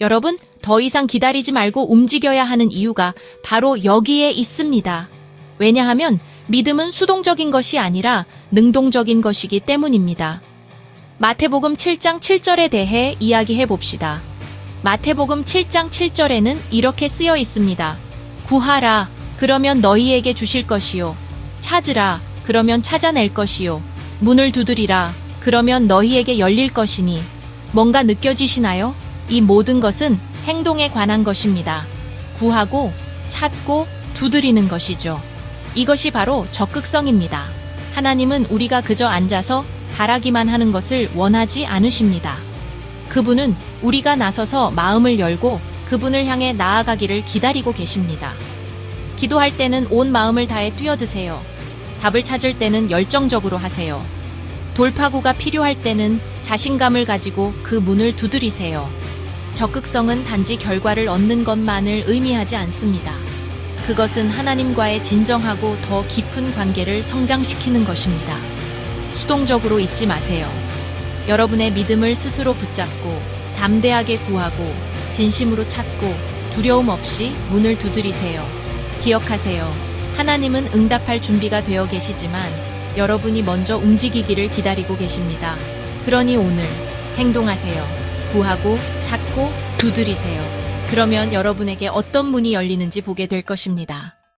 여러분, 더 이상 기다리지 말고 움직여야 하는 이유가 바로 여기에 있습니다. 왜냐하면 믿음은 수동적인 것이 아니라 능동적인 것이기 때문입니다. 마태복음 7장 7절에 대해 이야기해 봅시다. 마태복음 7장 7절에는 이렇게 쓰여 있습니다. 구하라, 그러면 너희에게 주실 것이요. 찾으라, 그러면 찾아낼 것이요. 문을 두드리라, 그러면 너희에게 열릴 것이니. 뭔가 느껴지시나요? 이 모든 것은 행동에 관한 것입니다. 구하고, 찾고, 두드리는 것이죠. 이것이 바로 적극성입니다. 하나님은 우리가 그저 앉아서 바라기만 하는 것을 원하지 않으십니다. 그분은 우리가 나서서 마음을 열고 그분을 향해 나아가기를 기다리고 계십니다. 기도할 때는 온 마음을 다해 뛰어드세요. 답을 찾을 때는 열정적으로 하세요. 돌파구가 필요할 때는 자신감을 가지고 그 문을 두드리세요. 적극성은 단지 결과를 얻는 것만을 의미하지 않습니다. 그것은 하나님과의 진정하고 더 깊은 관계를 성장시키는 것입니다. 수동적으로 잊지 마세요. 여러분의 믿음을 스스로 붙잡고 담대하게 구하고 진심으로 찾고 두려움 없이 문을 두드리세요. 기억하세요. 하나님은 응답할 준비가 되어 계시지만 여러분이 먼저 움직이기를 기다리고 계십니다. 그러니 오늘 행동하세요. 구하고 찾고 두드리세요. 그러면 여러분에게 어떤 문이 열리는지 보게 될 것입니다.